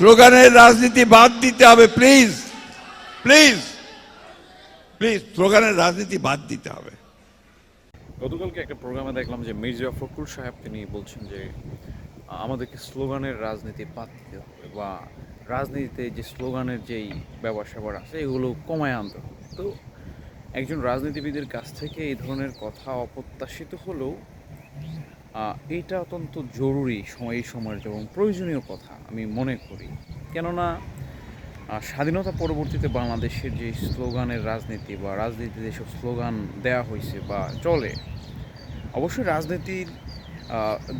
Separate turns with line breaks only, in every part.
স্লোগানের রাজনীতি বাদ দিতে হবে প্লিজ প্লিজ প্লিজ স্লোগানের রাজনীতি বাদ দিতে হবে।
গতকালকে একটা প্রোগ্রামে দেখলাম যে মির্জা ফখরুল সাহেব, তিনি বলছেন যে, আমাদেরকে স্লোগানের রাজনীতি বাদ দিতে হবে বা রাজনীতিতে যে স্লোগানের যেই স্যাবহার আছে, এগুলো কমায় আনতে হবে। তো একজন রাজনীতিবিদের কাছ থেকে এই ধরনের কথা অপ্রত্যাশিত হলেও এইটা অত্যন্ত জরুরি সময়, এই সময়ের এবং প্রয়োজনীয় কথা আমি মনে করি। কেননা স্বাধীনতা পরবর্তীতে বাংলাদেশের যে স্লোগানের রাজনীতি বা রাজনীতিতে যেসব স্লোগান দেয়া হয়েছে বা চলে, অবশ্যই রাজনীতির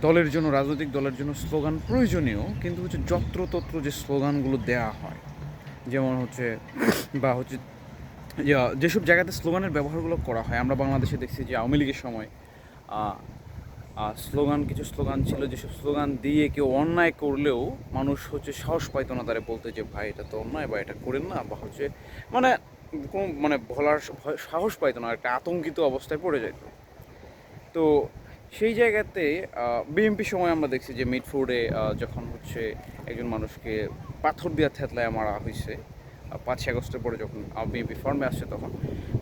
দলের জন্য, রাজনৈতিক দলের জন্য স্লোগান প্রয়োজনীয়, কিন্তু হচ্ছে যত্রতত্র যে স্লোগানগুলো দেয়া হয়, যেমন হচ্ছে, বা হচ্ছে যেসব জায়গাতে স্লোগানের ব্যবহারগুলো করা হয়, আমরা বাংলাদেশে দেখছি যে আওয়ামী লীগের সময় স্লোগান, কিছু স্লোগান ছিল যেসব স্লোগান দিয়ে কেউ অন্যায় করলেও মানুষ হচ্ছে সাহস পাইতো না তারা বলতে যে, ভাই, এটা তো অন্যায় বা এটা করেন না বা হচ্ছে মানে কোনো মানে বলার সাহস পাইতো না, একটা আতঙ্কিত অবস্থায় পড়ে যেত তো সেই জায়গাতে বিএমপি সময় আমরা দেখছি যে মিডফোর্ডে যখন হচ্ছে একজন মানুষকে পাথর দিয়ে থেতলায় মারা হয়েছে পাঁচই আগস্টের পরে যখন বিএনপি ফর্মে আসছে তখন।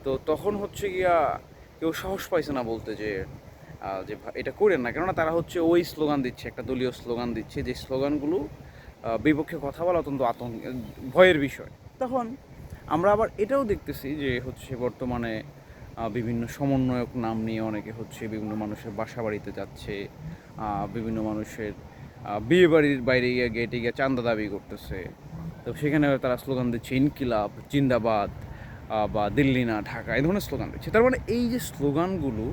তো তখন হচ্ছে গিয়া কেউ সাহস পাইছে না বলতে যে যে এটা করেন না। কেননা তারা হচ্ছে ওই স্লোগান দিচ্ছে, একটা দলীয় স্লোগান দিচ্ছে, যে স্লোগানগুলো বিপক্ষে কথা বলা অত্যন্ত আতঙ্ক, ভয়ের বিষয়। তখন আমরা আবার এটাও দেখতেছি যে হচ্ছে বর্তমানে বিভিন্ন সমন্বয়ক নাম নিয়ে অনেকে হচ্ছে বিভিন্ন মানুষের বাসা বাড়িতে যাচ্ছে বিভিন্ন মানুষের বিয়ে বাড়ির বাইরে গিয়ে গেটে গিয়ে চান্দা দাবি করতেছে। তো সেখানে তারা স্লোগান দিচ্ছে, ইনকিলাব, জিন্দাবাদ বা দিল্লি না, ঢাকা, এই ধরনের স্লোগান দিচ্ছে। তার মানে এই যে স্লোগানগুলো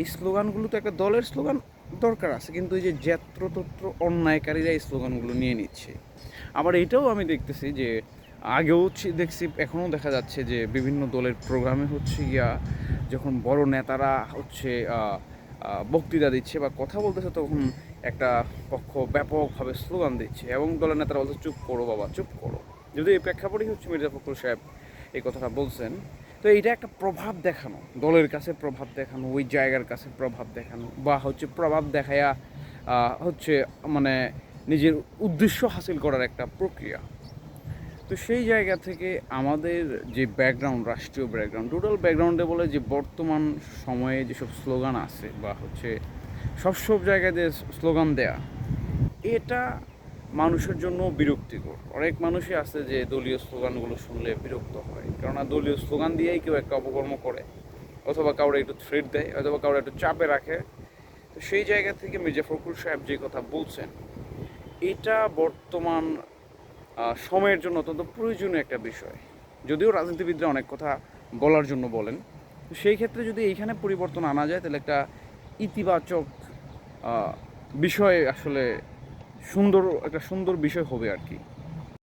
এই স্লোগানগুলো তো একটা দলের স্লোগান দরকার আছে, কিন্তু এই যে যত্রতত্র অন্যায়কারীরা এই স্লোগানগুলো নিয়ে নিচ্ছে। আবার এটাও আমি দেখতেছি যে আগেও দেখছি, এখনও দেখা যাচ্ছে যে বিভিন্ন দলের প্রোগ্রামে হচ্ছে গিয়া যখন বড় নেতারা হচ্ছে বক্তৃতা দিচ্ছে বা কথা বলতেছে, তখন একটা পক্ষ ব্যাপকভাবে স্লোগান দিচ্ছে এবং দলের নেতারা বলছে চুপ করো বাবা, চুপ করো। যদি এই প্রেক্ষাপটই হচ্ছে মির্জা ফখরুল সাহেব এই কথাটা বলছেন। তো এইটা একটা প্রভাব দেখানো, দলের কাছে প্রভাব দেখানো, ওই জায়গার কাছে প্রভাব দেখানো, বা হচ্ছে প্রভাব দেখায়া হচ্ছে মানে নিজের উদ্দেশ্য হাসিল করার একটা প্রক্রিয়া। তো সেই জায়গা থেকে আমাদের যে ব্যাকগ্রাউন্ড রাষ্ট্রীয় ব্যাকগ্রাউন্ড টোটাল ব্যাকগ্রাউন্ডে বলে যে বর্তমান সময়ে যেসব স্লোগান আছে বা হচ্ছে সব সব জায়গায় যে স্লোগান দেয়া, এটা মানুষের জন্য বিরক্তিকর। অনেক মানুষই আছে যে দলীয় স্লোগানগুলো শুনলে বিরক্ত হয়। কেননা দলীয় স্লোগান দিয়েই কেউ একটা অপকর্ম করে, অথবা কাউরে একটু থ্রেড দেয়, অথবা কাউরে একটু চাপে রাখে। তো সেই জায়গা থেকে মির্জা ফখরুল সাহেব যে কথা বলছেন, এটা বর্তমান সময়ের জন্য অত্যন্ত প্রয়োজনীয় একটা বিষয়। যদিও রাজনীতিবিদরা অনেক কথা বলার জন্য বলেন, তো সেই ক্ষেত্রে যদি এইখানে পরিবর্তন আনা যায়, তাহলে একটা ইতিবাচক বিষয় আসলে সুন্দর একটা সুন্দর বিষয় হবে আর কি।